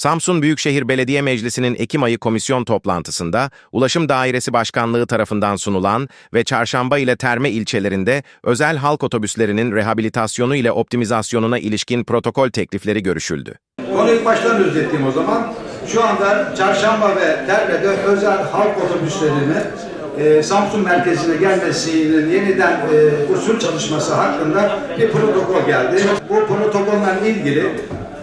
Samsun Büyükşehir Belediye Meclisi'nin Ekim ayı komisyon toplantısında Ulaşım Dairesi Başkanlığı tarafından sunulan ve Çarşamba ile Terme ilçelerinde özel halk otobüslerinin rehabilitasyonu ile optimizasyonuna ilişkin protokol teklifleri görüşüldü. Konuyu baştan özetleyeyim o zaman. Şu anda Çarşamba ve Terle'de özel halk otobüslerinin e, Samsun merkezine gelmesinin yeniden e, usul çalışması hakkında bir protokol geldi. Bu protokolle ilgili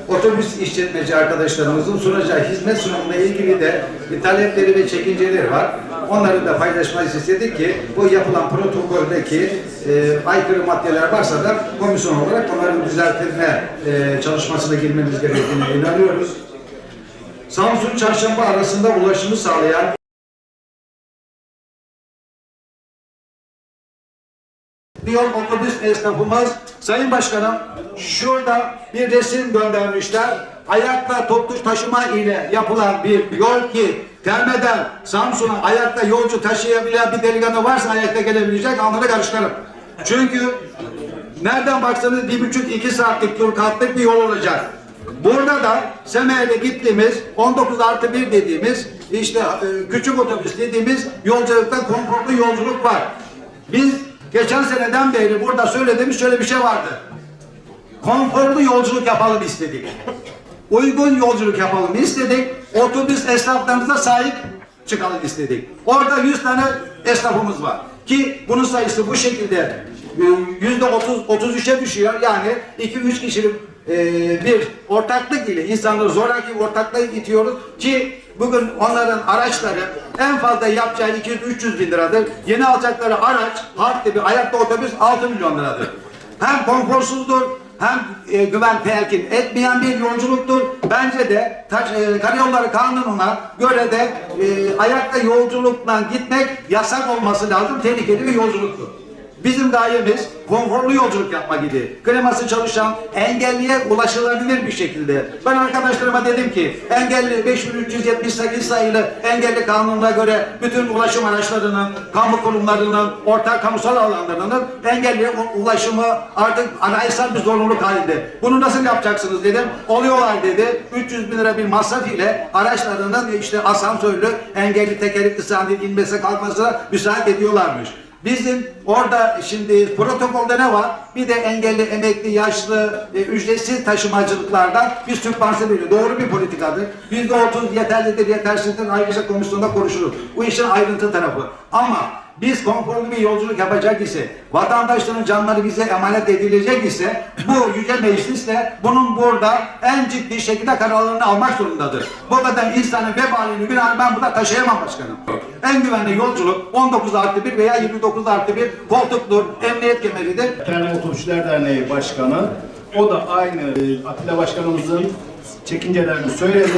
otobüs işletmeci arkadaşlarımızın sunacağı hizmet sunumuna ilgili de talepleri ve çekinceleri var. Onları da paylaşmayı istedik ki bu yapılan protokoldeki e, aykırı maddeler varsa da komisyon olarak onların düzeltilme e, çalışmasına girmemiz gerektiğine inanıyoruz. Samsun Çarşamba arasında ulaşımı sağlayan Yol otobüs esnafımız Sayın Başkanım şurada bir resim göndermişler. Ayakta toplu taşıma ile yapılan bir yol ki Terme'den Samsun'a ayakta yolcu taşıyabilen bir delikanlı varsa ayakta gelebilecek alnını karıştırırım. Çünkü nereden baksanız bir buçuk iki saatlik tur katlık bir yol olacak. Burada da Semer'e gittiğimiz 19 artı 1 dediğimiz işte e, küçük otobüs dediğimiz yolculukta konforlu yolculuk var. Biz geçen seneden beri burada söylediğimiz şöyle bir şey vardı. Konforlu yolculuk yapalım istedik. Uygun yolculuk yapalım istedik. Otobüs esnaflarımıza sahip çıkalım istedik. Orada 100 tane esnafımız var. Ki bunun sayısı bu şekilde e, yüzde 30 33'e düşüyor. Yani 2-3 kişinin e, bir ortaklık ile insanları zoraki ortaklığa itiyoruz ki bugün onların araçları en fazla yapacağı 200-300 bin liradır. Yeni alacakları araç halk tipi ayakta otobüs 6 milyon liradır. Hem konforsuzdur hem e, güven telkin etmeyen bir yolculuktur. Bence de taş, e, karayolları kanununa göre de e, ayakta yolculukla gitmek yasak olması lazım. Tehlikeli bir yolculuktur. Bizim gayemiz konforlu yolculuk yapmak idi. Kliması çalışan, engelliye ulaşılabilir bir şekilde. Ben arkadaşlarıma dedim ki, engelli 5378 sayılı engelli kanununa göre bütün ulaşım araçlarının, kamu kurumlarının, ortak kamusal alanlarının engelli u- ulaşımı artık anayasal bir zorunluluk halinde. Bunu nasıl yapacaksınız dedim. Oluyorlar dedi. 300 bin lira bir masraf ile araçlarının işte asansörlü engelli tekerlekli sandalye inmesi kalkmasına müsaade ediyorlarmış. Bizim orada şimdi protokolde ne var? Bir de engelli, emekli, yaşlı, e, ücretsiz taşımacılıklardan bir sübvanse veriyor. Doğru bir politikadır. Yüzde otuz yeterlidir, yetersizdir. Ayrıca komisyonda konuşulur. Bu işin ayrıntı tarafı. Ama biz konforlu bir yolculuk yapacak ise, vatandaşların canları bize emanet edilecek ise, bu yüce meclis de bunun burada en ciddi şekilde kararlarını almak zorundadır. Bu kadar insanın vebalini günahını ben burada taşıyamam başkanım. En güvenli yolculuk 19 artı 1 veya 29 artı 1 koltuktur, emniyet kemeridir. Tren Otobüsler Derneği Başkanı. O da aynı e, Atilla Başkanımızın çekincelerini söyledi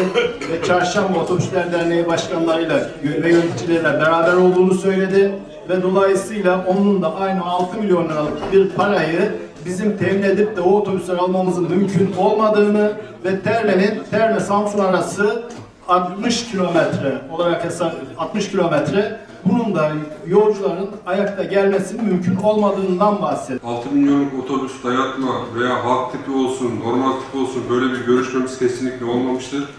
ve Çarşamba Otobüsler Derneği başkanlarıyla ve yöneticileriyle beraber olduğunu söyledi ve dolayısıyla onun da aynı 6 milyon liralık bir parayı bizim temin edip de o otobüsleri almamızın mümkün olmadığını ve Terme'nin Terme Samsun arası 60 kilometre olarak hesap 60 kilometre bunun da yolcuların ayakta gelmesinin mümkün olmadığından bahsetti. 6 milyonluk otobüs dayatma veya halk tipi olsun, normal tipi olsun böyle bir görüşmemiz kesinlikle olmamıştır.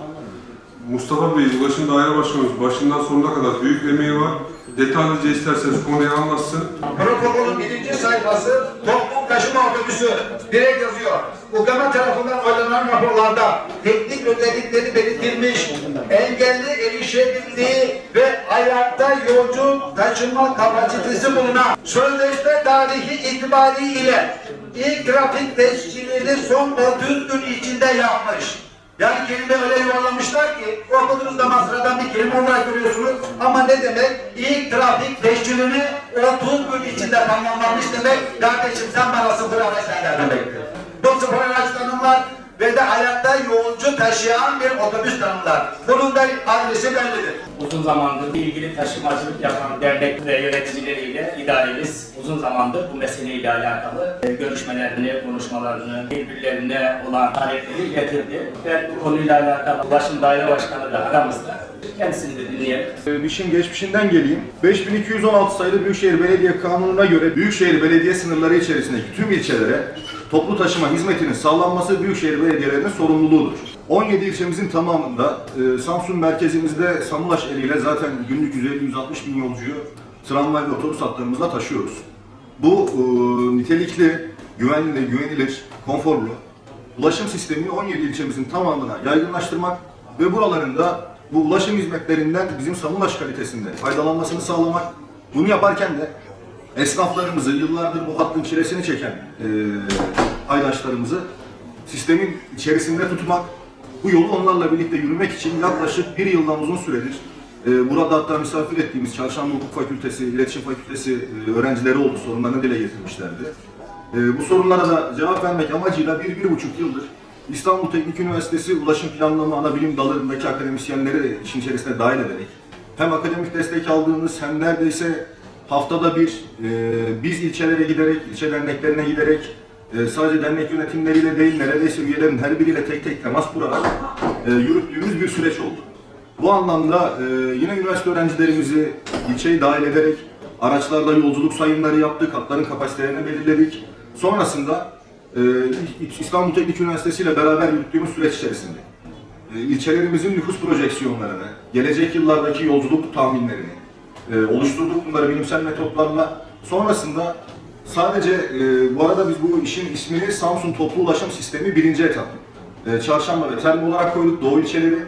Mustafa Bey, Ulaşım Daire Başkanımız başından sonuna kadar büyük emeği var. Detaylıca isterseniz konuyu anlatsın. Protokolün birinci sayfası toplum taşıma otobüsü direkt yazıyor. UKM tarafından oylanan raporlarda teknik özellikleri belirtilmiş, engelli erişebildiği ve ayakta yolcu taşıma kapasitesi bulunan sözleşme tarihi itibariyle ilk trafik tescilini son 30 gün içinde yapmış. Yani kelime öyle yuvarlamışlar ki okuduğunuzda masradan bir kelime olarak görüyorsunuz. Ama ne demek? İlk trafik teşkilini 30 gün içinde tamamlamış demek. Kardeşim sen bana sıfır araç ver demektir. Bu sıfır araç yolcu taşıyan bir otobüs tanımlar. Bunun da adresi bellidir. Uzun zamandır ilgili taşımacılık yapan dernek ve yöneticileriyle idaremiz uzun zamandır bu meseleyle alakalı e, görüşmelerini, konuşmalarını, birbirlerine olan talepleri iletirdi. Ben bu konuyla alakalı Ulaşım Daire Başkanı da aramızda. Kendisini de dinleyelim. Ee, işin geçmişinden geleyim. 5216 sayılı Büyükşehir Belediye Kanunu'na göre Büyükşehir Belediye sınırları içerisindeki tüm ilçelere toplu taşıma hizmetinin sağlanması Büyükşehir Belediyelerinin sorumluluğudur. 17 ilçemizin tamamında e, Samsun merkezimizde Samulaş eliyle zaten günlük 150-160 bin yolcuyu tramvay ve otobüs hatlarımızla taşıyoruz. Bu e, nitelikli, güvenli, güvenilir, konforlu ulaşım sistemini 17 ilçemizin tamamına yaygınlaştırmak ve buralarında bu ulaşım hizmetlerinden bizim Samulaş kalitesinde faydalanmasını sağlamak. Bunu yaparken de esnaflarımızı, yıllardır bu hattın çilesini çeken e, paydaşlarımızı sistemin içerisinde tutmak, bu yolu onlarla birlikte yürümek için yaklaşık bir yıldan uzun süredir e, burada hatta misafir ettiğimiz Çarşamba Hukuk Fakültesi, İletişim Fakültesi e, öğrencileri oldu, sorunlarını dile getirmişlerdi. E, bu sorunlara da cevap vermek amacıyla bir, bir buçuk yıldır İstanbul Teknik Üniversitesi Ulaşım Planlama Ana Bilim Dalı'ndaki akademisyenleri de işin içerisine dahil ederek hem akademik destek aldığımız hem neredeyse haftada bir e, biz ilçelere giderek, ilçe derneklerine giderek e, sadece dernek yönetimleriyle değil neredeyse üyelerin her biriyle tek tek temas kurarak e, yürüttüğümüz bir süreç oldu. Bu anlamda e, yine üniversite öğrencilerimizi ilçeyi dahil ederek araçlarda yolculuk sayımları yaptık, hatların kapasitelerini belirledik. Sonrasında e, İstanbul Teknik Üniversitesi ile beraber yürüttüğümüz süreç içerisinde e, ilçelerimizin nüfus projeksiyonlarını, gelecek yıllardaki yolculuk tahminlerini e, oluşturduk bunları bilimsel metotlarla. Sonrasında sadece e, bu arada biz bu işin ismini Samsun Toplu Ulaşım Sistemi birinci etap. E, Çarşamba ve Term olarak koyduk Doğu ilçeleri.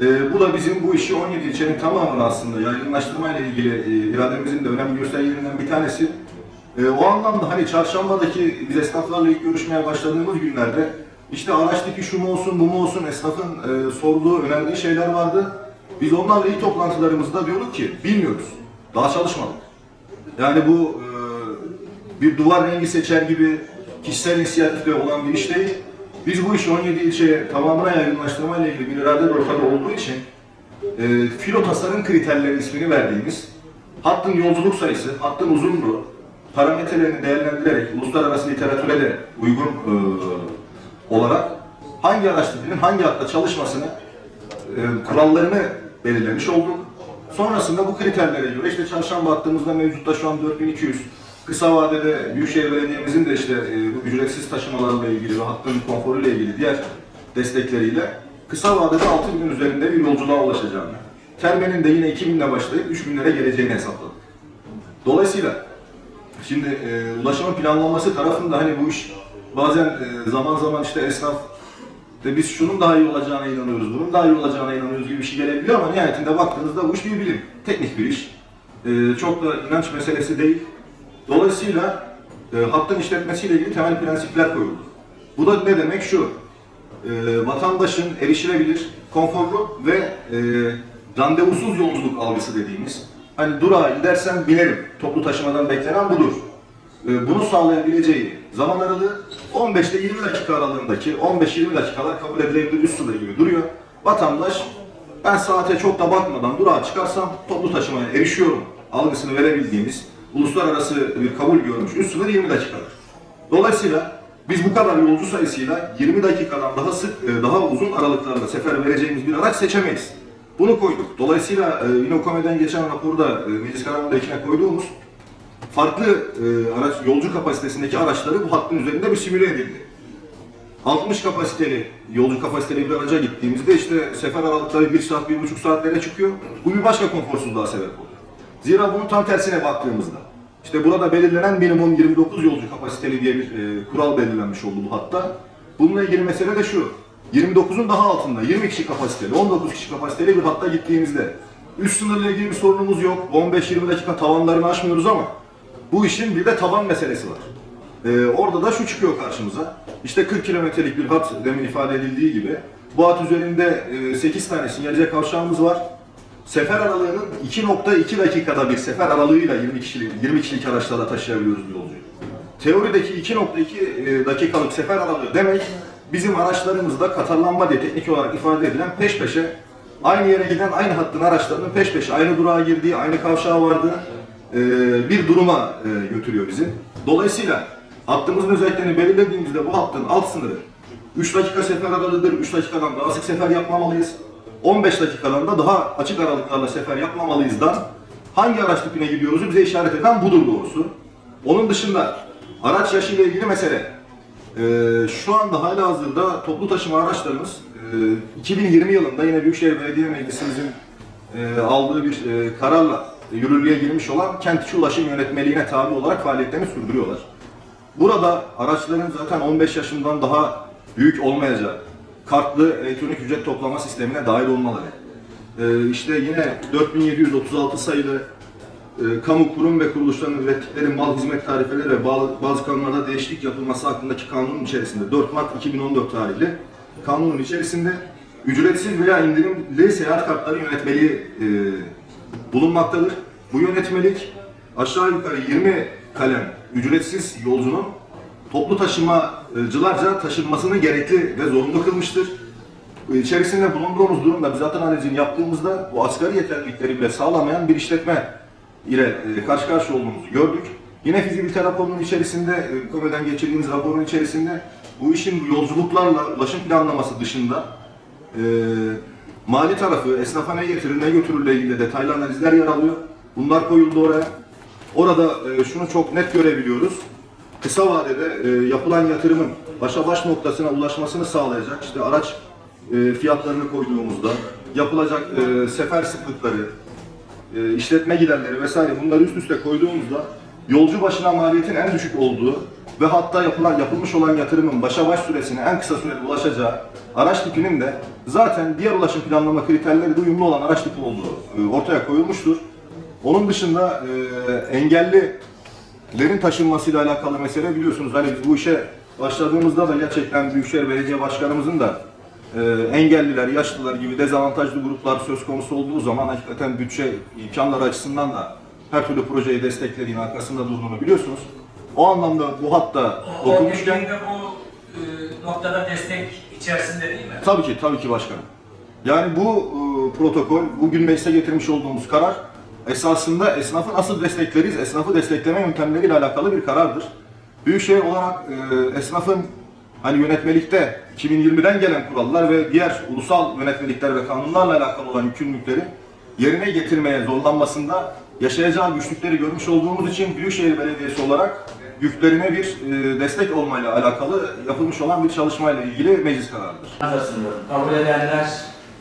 E, bu da bizim bu işi 17 ilçenin tamamını aslında yaygınlaştırma ile ilgili e, irademizin de önemli göstergelerinden bir tanesi. E, o anlamda hani çarşambadaki biz esnaflarla ilk görüşmeye başladığımız günlerde işte araç tipi şu mu olsun bu mu olsun esnafın e, sorduğu önemli şeyler vardı. Biz onlarla ilk toplantılarımızda diyorduk ki bilmiyoruz. Daha çalışmadık. Yani bu e, bir duvar rengi seçer gibi kişisel inisiyatifle olan bir iş değil. Biz bu işi 17 ilçeye tamamına yaygınlaştırma ile ilgili bir irade de ortada olduğu için e, filo tasarım kriterleri ismini verdiğimiz hattın yolculuk sayısı, hattın uzunluğu, parametrelerini değerlendirerek uluslararası literatüre de uygun e, olarak hangi araç hangi hatta çalışmasını e, kurallarını belirlemiş olduk. Sonrasında bu kriterlere göre işte çarşamba hattımızda mevcutta şu an 4200 kısa vadede Büyükşehir Belediye'mizin de işte e, bu ücretsiz taşımalarla ilgili ve hattın konforuyla ilgili diğer destekleriyle kısa vadede 6000'in üzerinde bir yolculuğa ulaşacağını, termenin de yine 2000'le başlayıp 3000'lere geleceğini hesapladık. Dolayısıyla Şimdi e, ulaşımın planlanması tarafında hani bu iş bazen e, zaman zaman işte esnaf de biz şunun daha iyi olacağına inanıyoruz, bunun daha iyi olacağına inanıyoruz gibi bir şey gelebiliyor ama nihayetinde baktığınızda bu iş bir bilim, teknik bir iş. E, çok da inanç meselesi değil. Dolayısıyla e, hattın işletmesiyle ilgili temel prensipler koyuldu. Bu da ne demek şu, e, vatandaşın erişilebilir, konforlu ve e, randevusuz yolculuk algısı dediğimiz, hani durağa gidersem binerim, toplu taşımadan beklenen budur. E, bunu sağlayabileceği zaman aralığı 15 ile 20 dakika aralığındaki 15-20 dakikalar kabul edilebilir üst sınır gibi duruyor. Vatandaş ben saate çok da bakmadan durağa çıkarsam toplu taşımaya erişiyorum algısını verebildiğimiz uluslararası bir kabul görmüş üst sınır 20 dakikadır. Dolayısıyla biz bu kadar yolcu sayısıyla 20 dakikadan daha sık, e, daha uzun aralıklarla sefer vereceğimiz bir araç seçemeyiz. Bunu koyduk. Dolayısıyla e, yine Okome'den geçen raporda e, meclis kararında içine koyduğumuz farklı e, araç yolcu kapasitesindeki araçları bu hattın üzerinde bir simüle edildi. 60 kapasiteli, yolcu kapasiteli bir araca gittiğimizde işte sefer aralıkları 1 saat, 1,5 saatlere çıkıyor. Bu bir başka konforsuzluğa sebep oluyor. Zira bunun tam tersine baktığımızda, işte burada belirlenen minimum 29 yolcu kapasiteli diye bir e, kural belirlenmiş oldu bu hatta. Bununla ilgili mesele de şu, 29'un daha altında 20 kişi kapasiteli, 19 kişi kapasiteli bir hatta gittiğimizde üst sınırla ilgili bir sorunumuz yok. 15-20 dakika tavanlarını aşmıyoruz ama bu işin bir de taban meselesi var. Ee, orada da şu çıkıyor karşımıza. İşte 40 kilometrelik bir hat demin ifade edildiği gibi. Bu hat üzerinde e, 8 tane sinyalize kavşağımız var. Sefer aralığının 2.2 dakikada bir sefer aralığıyla 20 kişilik, 20 kişilik araçlarla taşıyabiliyoruz yolcuyu. Teorideki 2.2 e, dakikalık sefer aralığı demek bizim araçlarımızda katarlanma diye teknik olarak ifade edilen peş peşe aynı yere giden aynı hattın araçlarının peş peşe aynı durağa girdiği, aynı kavşağa vardığı e, bir duruma e, götürüyor bizi. Dolayısıyla hattımızın özelliklerini belirlediğimizde bu hattın alt sınırı 3 dakika sefer aralığıdır, 3 dakikadan daha sık sefer yapmamalıyız. 15 dakikadan da daha açık aralıklarla sefer yapmamalıyızdan hangi araç tipine gidiyoruzu bize işaret eden budur doğrusu. Onun dışında araç yaşıyla ilgili mesele. Ee, şu anda hala hazırda toplu taşıma araçlarımız e, e, 2020 yılında yine Büyükşehir Belediye Meclisimizin e, aldığı bir e, kararla yürürlüğe girmiş olan kent içi ulaşım yönetmeliğine tabi olarak faaliyetlerini sürdürüyorlar. Burada araçların zaten 15 yaşından daha büyük olmayacağı, kartlı elektronik ücret toplama sistemine dahil olmaları, e, işte yine 4736 sayılı e, kamu kurum ve kuruluşların ürettikleri mal hizmet tarifeleri ve bazı kanunlarda değişiklik yapılması hakkındaki kanunun içerisinde 4 Mart 2014 tarihli kanunun içerisinde ücretsiz veya indirimli seyahat kartları yönetmeliği e, bulunmaktadır. Bu yönetmelik aşağı yukarı 20 kalem ücretsiz yolcunun toplu taşımacılarca taşınmasını gerekli ve zorunlu kılmıştır. İçerisinde bulunduğumuz durumda biz zaten yaptığımızda bu asgari yeterlilikleri bile sağlamayan bir işletme ile e, karşı karşıya olduğumuzu gördük. Yine fizibilite raporunun içerisinde, e, komeden geçirdiğimiz raporun içerisinde bu işin yolculuklarla ulaşım planlaması dışında e, mali tarafı, esnafa ne getirir ne götürürle ilgili detaylı analizler yer alıyor. Bunlar koyuldu oraya. Orada e, şunu çok net görebiliyoruz. Kısa vadede e, yapılan yatırımın başa baş noktasına ulaşmasını sağlayacak işte araç e, fiyatlarını koyduğumuzda yapılacak e, sefer sıklıkları, e, işletme giderleri vesaire bunları üst üste koyduğumuzda yolcu başına maliyetin en düşük olduğu ve hatta yapılan yapılmış olan yatırımın başa baş süresine en kısa sürede ulaşacağı araç tipinin de zaten diğer ulaşım planlama kriterleri de uyumlu olan araç tipi olduğu e, ortaya koyulmuştur. Onun dışında e, engellilerin taşınmasıyla alakalı mesele biliyorsunuz hani biz bu işe başladığımızda da gerçekten Büyükşehir Belediye Başkanımızın da e, engelliler, yaşlılar gibi dezavantajlı gruplar söz konusu olduğu zaman hakikaten bütçe imkanları açısından da her türlü projeyi desteklediğini, arkasında durduğunu biliyorsunuz. O anlamda bu hatta O, o okumuşken... dediğinde bu e, noktada destek içerisinde değil mi? Tabii ki, tabii ki başkanım. Yani bu e, protokol, bugün meclise getirmiş olduğumuz karar esasında esnafı nasıl destekleriz, esnafı destekleme yöntemleriyle alakalı bir karardır. Büyükşehir olarak e, esnafın hani yönetmelikte 2020'den gelen kurallar ve diğer ulusal yönetmelikler ve kanunlarla alakalı olan yükümlülükleri yerine getirmeye zorlanmasında yaşayacağı güçlükleri görmüş olduğumuz için Büyükşehir Belediyesi olarak yüklerine bir e, destek olmayla alakalı yapılmış olan bir çalışmayla ilgili meclis kararıdır. Kabul edenler,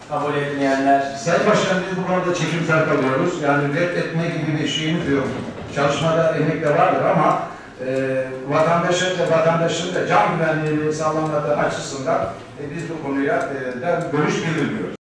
kabul etmeyenler, Sayın Başkan biz bu konuda çekimsel kalıyoruz. Yani reddetme gibi bir şeyimiz yok. Çalışmada emek de vardır ama e, vatandaşın da vatandaşın da can güvenliğini sağlamaları açısından e, biz bu konuya e, da görüş bildiriyoruz.